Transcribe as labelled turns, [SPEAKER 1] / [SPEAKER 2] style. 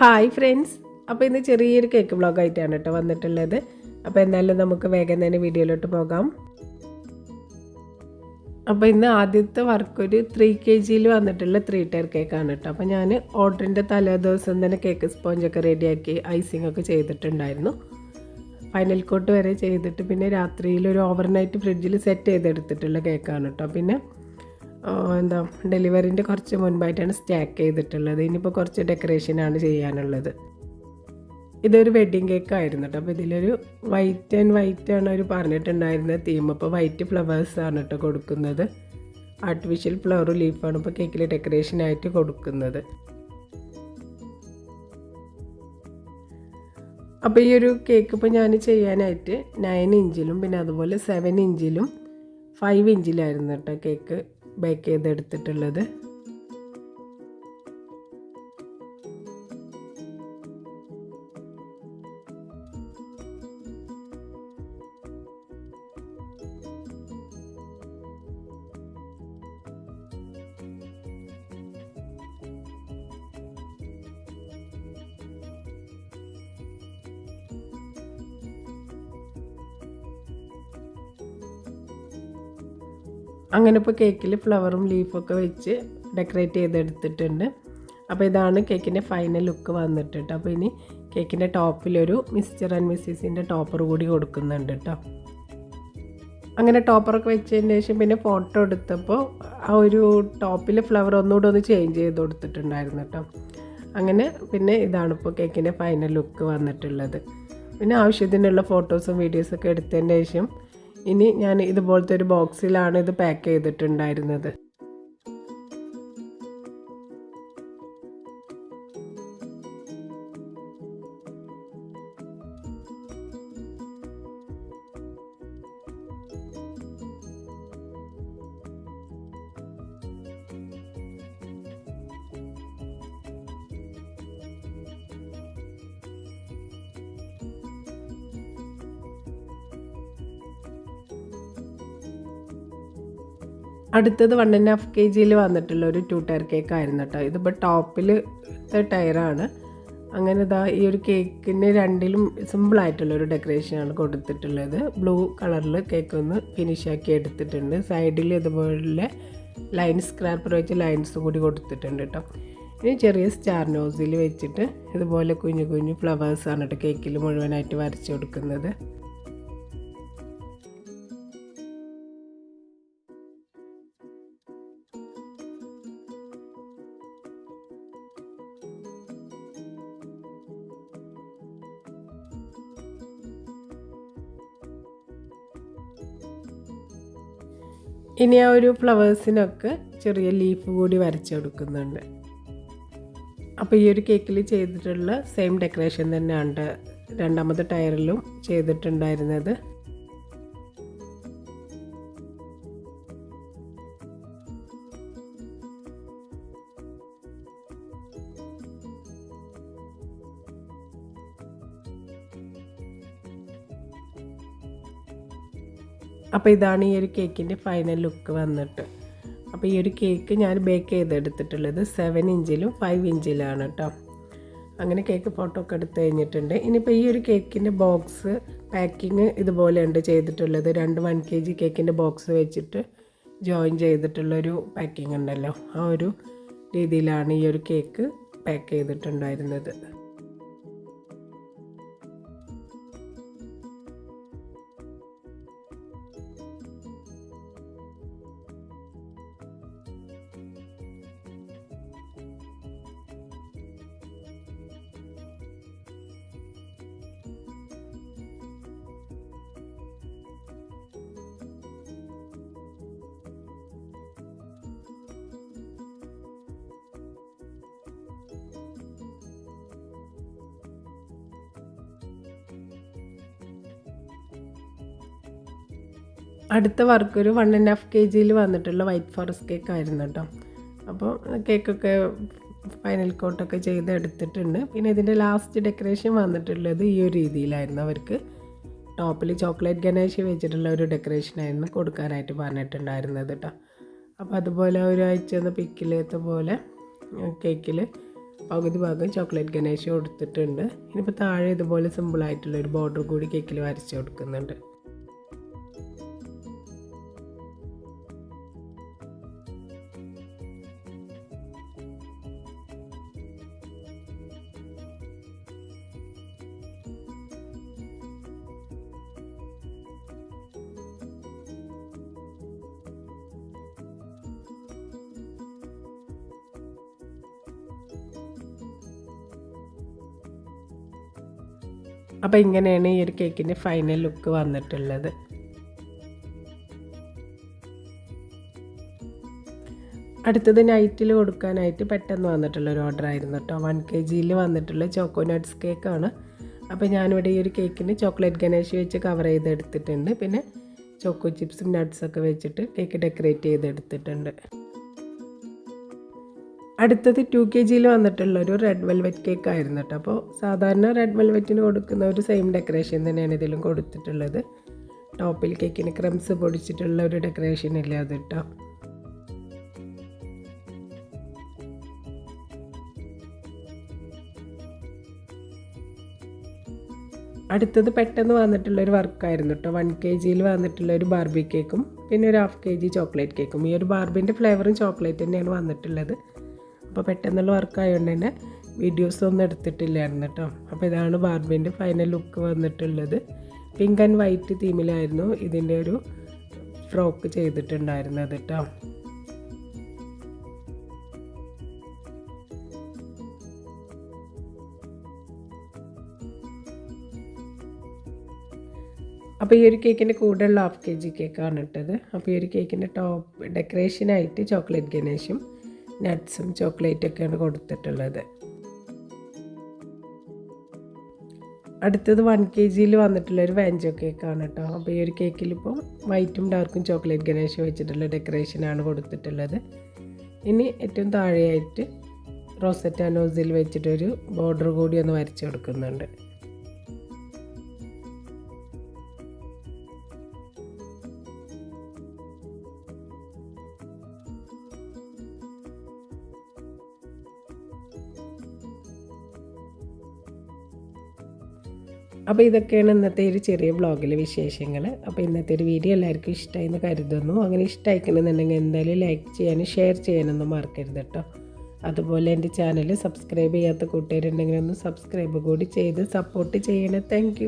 [SPEAKER 1] Hi friends. അപ്പോൾ ഇന്ന് ചെറിയൊരു കേക്ക് വ്ളോഗായിട്ടാണ് കേട്ടോ വന്നിട്ടുള്ളത്. അപ്പോൾ എന്തായാലും നമുക്ക് വേഗം തന്നെ വീഡിയോയിലോട്ട് പോകാം. അപ്പോൾ ഇന്ന് ആദ്യത്തെ വർക്ക് ഒരു ത്രീ കെ ജിയിൽ വന്നിട്ടുള്ള ത്രീ ടയർ കേക്കാണ് കേട്ടോ. അപ്പോൾ ഞാൻ ഓർഡറിന്റെ തലേ ദിവസം തന്നെ കേക്ക് സ്പോഞ്ചൊക്കെ റെഡിയാക്കി ഐസിംഗ് ഒക്കെ ചെയ്തിട്ടുണ്ടായിരുന്നു. ഫൈനൽ കോട്ട് വരെ ചെയ്തിട്ട് പിന്നെ രാത്രിയിൽ ഒരു ഓവർനൈറ്റ് ഫ്രിഡ്ജിൽ സെറ്റ് ചെയ്തെടുത്തിട്ടുള്ള കേക്കാണ് കേട്ടോ. പിന്നെ എന്താ ഡെലിവറിന്റെ കുറച്ച് മുൻപായിട്ടാണ് സ്റ്റാക്ക് ചെയ്തിട്ടുള്ളത്. ഇനിയിപ്പോൾ കുറച്ച് ഡെക്കറേഷനാണ് ചെയ്യാനുള്ളത്. ഇതൊരു വെഡ്ഡിങ് കേക്ക് ആയിരുന്നു കേട്ടോ അപ്പോൾ ഇതിലൊരു വൈറ്റ് ആൻഡ് വൈറ്റ് ആണ് അവർ പറഞ്ഞിട്ടുണ്ടായിരുന്ന തീം അപ്പോൾ വൈറ്റ് ഫ്ലവേഴ്സ് ആണ് കേട്ടോ കൊടുക്കുന്നത്. ആർട്ടിഫിഷ്യൽ ഫ്ലവർ ലീഫാണ് ഇപ്പോൾ കേക്കിൽ ഡെക്കറേഷനായിട്ട് കൊടുക്കുന്നത്. അപ്പോൾ ഈ ഒരു കേക്ക് ഇപ്പോൾ ഞാൻ ചെയ്യാനായിട്ട് നയൻ ഇഞ്ചിലും പിന്നെ അതുപോലെ സെവൻ ഇഞ്ചിലും ഫൈവ് ഇഞ്ചിലായിരുന്നു കേട്ടോ കേക്ക് ബേക്ക് ചെയ്തെടുത്തിട്ടുള്ളത്. അങ്ങനെ ഇപ്പോൾ കേക്കിൽ ഫ്ലവറും ലീഫൊക്കെ വെച്ച് ഡെക്കറേറ്റ് ചെയ്തെടുത്തിട്ടുണ്ട്. അപ്പോൾ ഇതാണ് കേക്കിന്റെ ഫൈനൽ ലുക്ക് വന്നിട്ട് കേട്ടോ അപ്പോൾ ഇനി കേക്കിന്റെ ടോപ്പിലൊരു മിസ്റ്റർ ആൻഡ് മിസ്സിസിന്റെ ടോപ്പർ കൂടി കൊടുക്കുന്നുണ്ട് കേട്ടോ അങ്ങനെ ടോപ്പറൊക്കെ വെച്ചതിന് ശേഷം പിന്നെ ഫോട്ടോ എടുത്തപ്പോൾ ആ ഒരു ടോപ്പിൽ ഫ്ലവർ ഒന്നുകൂടെ ഒന്ന് ചേഞ്ച് ചെയ്ത് കൊടുത്തിട്ടുണ്ടായിരുന്നു കേട്ടോ അങ്ങനെ പിന്നെ ഇതാണ് ഇപ്പോൾ കേക്കിന്റെ ഫൈനൽ ലുക്ക് വന്നിട്ടുള്ളത്. പിന്നെ ആവശ്യത്തിനുള്ള ഫോട്ടോസും വീഡിയോസൊക്കെ എടുത്തതിന് ശേഷം ഇനി ഞാൻ ഇതുപോലത്തെ ഒരു ബോക്സിലാണ് ഇത് പാക്ക് ചെയ്തിട്ടുണ്ടായിരുന്നത്. അടുത്തത് വൺ ആൻഡ് ഹാഫ് കെ ജിയിൽ വന്നിട്ടുള്ള ഒരു ടു ടയർ കേക്ക് ആയിരുന്നു കേട്ടോ ഇതിപ്പോൾ ടോപ്പിൽ ടയറാണ് അങ്ങനെ ഇതാ ഈ ഒരു കേക്കിന് രണ്ടിലും സിമ്പിളായിട്ടുള്ള ഒരു ഡെക്കറേഷനാണ് കൊടുത്തിട്ടുള്ളത്. ബ്ലൂ കളറിൽ കേക്ക് ഒന്ന് ഫിനിഷ് ആക്കി എടുത്തിട്ടുണ്ട്. സൈഡിൽ ഇതുപോലെ ലൈൻ സ്ക്രാപ്പർ വെച്ച് ലൈൻസ് കൂടി കൊടുത്തിട്ടുണ്ട് കേട്ടോ ഇനി ചെറിയ സ്റ്റാർ നോസിൽ വെച്ചിട്ട് ഇതുപോലെ കുഞ്ഞു കുഞ്ഞു ഫ്ലവേഴ്സാണ് കേട്ടോ കേക്കിൽ മുഴുവനായിട്ട് വരച്ച് കൊടുക്കുന്നത്. ഇനി ആ ഒരു ഫ്ലവേഴ്സിനൊക്കെ ചെറിയ ലീഫ് കൂടി വരച്ചു കൊടുക്കുന്നുണ്ട്. അപ്പോൾ ഈ ഒരു കേക്കിൽ ചെയ്തിട്ടുള്ള സെയിം ഡെക്കറേഷൻ തന്നെയാണ് രണ്ടാമത്തെ ടയറിലും ചെയ്തിട്ടുണ്ടായിരുന്നത്. അപ്പോൾ ഇതാണ് ഈ ഒരു കേക്കിന്റെ ഫൈനൽ ലുക്ക് വന്നിട്ട്. അപ്പോൾ ഈ ഒരു കേക്ക് ഞാൻ ബേക്ക് ചെയ്തെടുത്തിട്ടുള്ളത് സെവൻ ഇഞ്ചിലും ഫൈവ് ഇഞ്ചിലാണ് കേട്ടോ അങ്ങനെ കേക്ക് ഫോട്ടോ ഒക്കെ എടുത്ത് കഴിഞ്ഞിട്ടുണ്ട്. ഇനിയിപ്പോൾ ഈ ഒരു കേക്കിന്റെ ബോക്സ് പാക്കിങ് ഇതുപോലെയുണ്ട് ചെയ്തിട്ടുള്ളത്. രണ്ട് വൺ കെ ജി കേക്കിന്റെ ബോക്സ് വെച്ചിട്ട് ജോയിൻ ചെയ്തിട്ടുള്ളൊരു പാക്കിംഗ് ഉണ്ടല്ലോ. ആ ഒരു രീതിയിലാണ് ഈ ഒരു കേക്ക് പാക്ക് ചെയ്തിട്ടുണ്ടായിരുന്നത്. അടുത്ത വർക്ക് ഒരു വൺ ആൻഡ് ഹാഫ് കെ ജിയിൽ വന്നിട്ടുള്ള വൈറ്റ് ഫോറസ്റ്റ് കേക്ക് ആയിരുന്നു കേട്ടോ അപ്പോൾ കേക്കൊക്കെ ഫൈനൽ കോട്ടൊക്കെ ചെയ്ത് എടുത്തിട്ടുണ്ട് പിന്നെ ഇതിന്റെ ലാസ്റ്റ് ഡെക്കറേഷൻ വന്നിട്ടുള്ളത് ഈ ഒരു രീതിയിലായിരുന്നു അവർക്ക്. ടോപ്പിൽ ചോക്ലേറ്റ് ഗണേശ് വെച്ചിട്ടുള്ള ഒരു ഡെക്കറേഷൻ ആയിരുന്നു കൊടുക്കാനായിട്ട് പറഞ്ഞിട്ടുണ്ടായിരുന്നത് കേട്ടോ അപ്പോൾ അതുപോലെ ഒരു അയച്ചു തന്ന പിക്കിലേത്ത പോലെ കേക്കിൽ പകുതി ഭാഗം ചോക്ലേറ്റ് ഗണേഷ് കൊടുത്തിട്ടുണ്ട്. ഇനിയിപ്പോൾ താഴെ ഇതുപോലെ സിമ്പിളായിട്ടുള്ള ഒരു ബോർഡർ കൂടി കേക്കിൽ വരച്ച് കൊടുക്കുന്നുണ്ട്. അപ്പോൾ ഇങ്ങനെയാണ് ഈ ഒരു കേക്കിന്റെ ഫൈനൽ ലുക്ക് വന്നിട്ടുള്ളത്. അടുത്തത് നൈറ്റിൽ കൊടുക്കാനായിട്ട് പെട്ടെന്ന് വന്നിട്ടുള്ള ഒരു ഓർഡർ ആയിരുന്നു കേട്ടോ. വൺ കെ ജിയിൽ വന്നിട്ടുള്ള ചോക്കോനട്ട്സ് കേക്കാണ് അപ്പോൾ ഞാനിവിടെ ഈ ഒരു കേക്കിന് ചോക്ലേറ്റ് ഗണേഷ് വെച്ച് കവർ ചെയ്തെടുത്തിട്ടുണ്ട്. പിന്നെ ചോക്കോ ചിപ്സും നട്ട്സൊക്കെ വെച്ചിട്ട് കേക്ക് ഡെക്കറേറ്റ് ചെയ്തെടുത്തിട്ടുണ്ട്. അടുത്തത് ടു കെ ജിയിൽ വന്നിട്ടുള്ള ഒരു റെഡ് വെൽവെറ്റ് കേക്ക് ആയിരുന്നു കേട്ടോ അപ്പോൾ സാധാരണ റെഡ് വെൽവെറ്റിന് കൊടുക്കുന്ന ഒരു സെയിം ഡെക്കറേഷൻ തന്നെയാണ് ഇതിലും കൊടുത്തിട്ടുള്ളത്. ടോപ്പിൽ കേക്കിന് ക്രംസ് പൊടിച്ചിട്ടുള്ള ഒരു ഡെക്കറേഷൻ ഇല്ല അത് കേട്ടോ അടുത്തത് പെട്ടെന്ന് വന്നിട്ടുള്ള ഒരു വർക്കായിരുന്നു കേട്ടോ വൺ കെ ജിയിൽ വന്നിട്ടുള്ള ഒരു ബാർബി കേക്കും പിന്നെ ഒരു ഹാഫ് കെ ജി ചോക്ലേറ്റ് കേക്കും ഈ ഒരു ബാർബിന്റെ ഫ്ലേവറും ചോക്ലേറ്റ് തന്നെയാണ് വന്നിട്ടുള്ളത്. അപ്പോൾ പെട്ടെന്നുള്ള വർക്ക് ആയതുകൊണ്ട് തന്നെ വീഡിയോസൊന്നും എടുത്തിട്ടില്ലായിരുന്നു കേട്ടോ അപ്പോൾ ഇതാണ് ബാർബിന്റെ ഫൈനൽ ലുക്ക് വന്നിട്ടുള്ളത്. പിങ്ക് ആൻഡ് വൈറ്റ് തീമിലായിരുന്നു ഇതിന്റെ ഒരു ഫ്രോക്ക് ചെയ്തിട്ടുണ്ടായിരുന്നത് കേട്ടോ അപ്പോൾ ഈ ഒരു കേക്കിന്റെ കൂടെയുള്ള ഹാഫ് കെ ജി കേക്കാണ് ഇട്ടത്. അപ്പോൾ ഈ ഒരു കേക്കിന്റെ ടോപ്പ് ഡെക്കറേഷനായിട്ട് ചോക്ലേറ്റ് ഗണേഷും നട്ട്സും ചോക്ലേറ്റൊക്കെയാണ് കൊടുത്തിട്ടുള്ളത്. അടുത്തത് വൺ കെ ജിയിൽ വന്നിട്ടുള്ള ഒരു വാഞ്ചോ കേക്കാണ് കേട്ടോ അപ്പോൾ ഈ ഒരു കേക്കിൽ ഇപ്പോൾ വൈറ്റും ഡാർക്കും ചോക്ലേറ്റ് ഗണേഷ് വെച്ചിട്ടുള്ള ഡെക്കറേഷനാണ് കൊടുത്തിട്ടുള്ളത്. ഇനി ഏറ്റവും താഴെയായിട്ട് റോസറ്റാനോസിൽ വെച്ചിട്ടൊരു ബോർഡർ കൂടി ഒന്ന് വരച്ച് കൊടുക്കുന്നുണ്ട്. അപ്പോൾ ഇതൊക്കെയാണ് ഇന്നത്തെ ഒരു ചെറിയ ബ്ലോഗിലെ വിശേഷങ്ങൾ അപ്പോൾ ഇന്നത്തെ ഒരു വീഡിയോ എല്ലാവർക്കും ഇഷ്ടമായി എന്ന് കരുതുന്നു. അങ്ങനെ ഇഷ്ടമായിക്കണമെന്നുണ്ടെങ്കിൽ എന്തായാലും ലൈക്ക് ചെയ്യാനും ഷെയർ ചെയ്യാനൊന്നും മറക്കരുത് കേട്ടോ അതുപോലെ എന്റെ ചാനൽ സബ്സ്ക്രൈബ് ചെയ്യാത്ത കൂട്ടുകാരുണ്ടെങ്കിൽ ഒന്ന് സബ്സ്ക്രൈബ് കൂടി ചെയ്ത് സപ്പോർട്ട് ചെയ്യണേ. താങ്ക്